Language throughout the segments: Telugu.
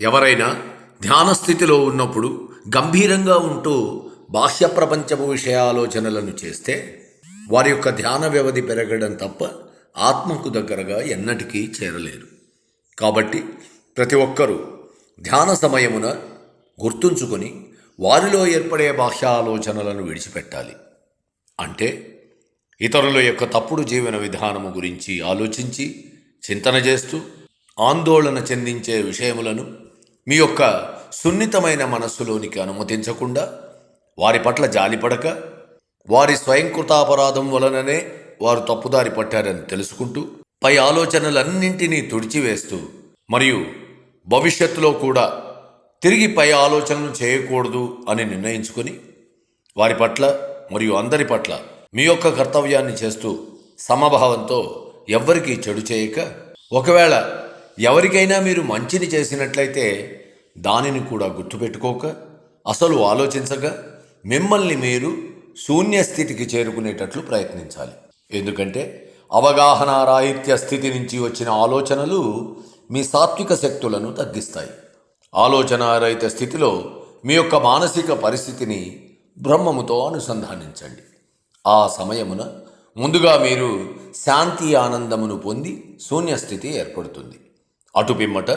ఎవరైనా ధ్యాన స్థితిలో ఉన్నప్పుడు గంభీరంగా ఉంటూ బాహ్య ప్రపంచపు విషయ ఆలోచనలను చేస్తే వారి యొక్క ధ్యాన వ్యవధి పెరగడం తప్ప ఆత్మకు దగ్గరగా ఎన్నటికీ చేరలేరు. కాబట్టి ప్రతి ఒక్కరూ ధ్యాన సమయమున గుర్తుంచుకొని వారిలో ఏర్పడే బాహ్య ఆలోచనలను విడిచిపెట్టాలి. అంటే ఇతరుల యొక్క తప్పుడు జీవన విధానము గురించి ఆలోచించి చింతన చేస్తూ ఆందోళన చెందించే విషయములను మీ యొక్క సున్నితమైన మనస్సులోనికి అనుమతించకుండా వారి పట్ల జాలిపడక వారి స్వయంకృతాపరాధం వలననే వారు తప్పుదారి పట్టారని తెలుసుకుంటూ పై ఆలోచనలన్నింటినీ తుడిచివేస్తూ మరియు భవిష్యత్తులో కూడా తిరిగి పై ఆలోచనలు చేయకూడదు అని నిర్ణయించుకొని వారి పట్ల మరియు అందరి పట్ల మీ యొక్క కర్తవ్యాన్ని చేస్తూ సమభావంతో ఎవ్వరికీ చెడు చేయక ఒకవేళ ఎవరికైనా మీరు మంచిని చేసినట్లయితే దానిని కూడా గుర్తుపెట్టుకోక అసలు ఆలోచించగా మిమ్మల్ని మీరు శూన్య స్థితికి చేరుకునేటట్లు ప్రయత్నించాలి. ఎందుకంటే అవగాహన రాహిత్య స్థితి నుంచి వచ్చిన ఆలోచనలు మీ సాత్విక శక్తులను తగ్గిస్తాయి. ఆలోచన రహిత స్థితిలో మీ యొక్క మానసిక పరిస్థితిని బ్రహ్మముతో అనుసంధానించండి. ఆ సమయమున ముందుగా మీరు శాంతి ఆనందమును పొంది శూన్యస్థితి ఏర్పడుతుంది. అటు పిమ్మట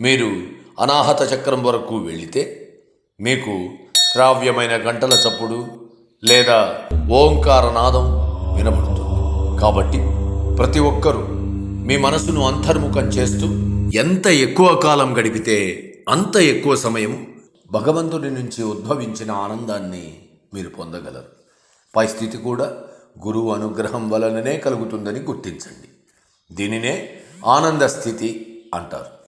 మీరు అనాహత చక్రం వరకు వెళితే మీకు శ్రావ్యమైన గంటల చప్పుడు లేదా ఓంకారనాదం వినబడుతుంది. కాబట్టి ప్రతి ఒక్కరూ మీ మనసును అంతర్ముఖం చేస్తూ ఎంత ఎక్కువ కాలం గడిపితే అంత ఎక్కువ సమయం భగవంతుడి నుంచి ఉద్భవించిన ఆనందాన్ని మీరు పొందగలరు. పై స్థితి కూడా గురువు అనుగ్రహం వలననే కలుగుతుందని గుర్తించండి. దీనినే ఆనంద స్థితి అంటారు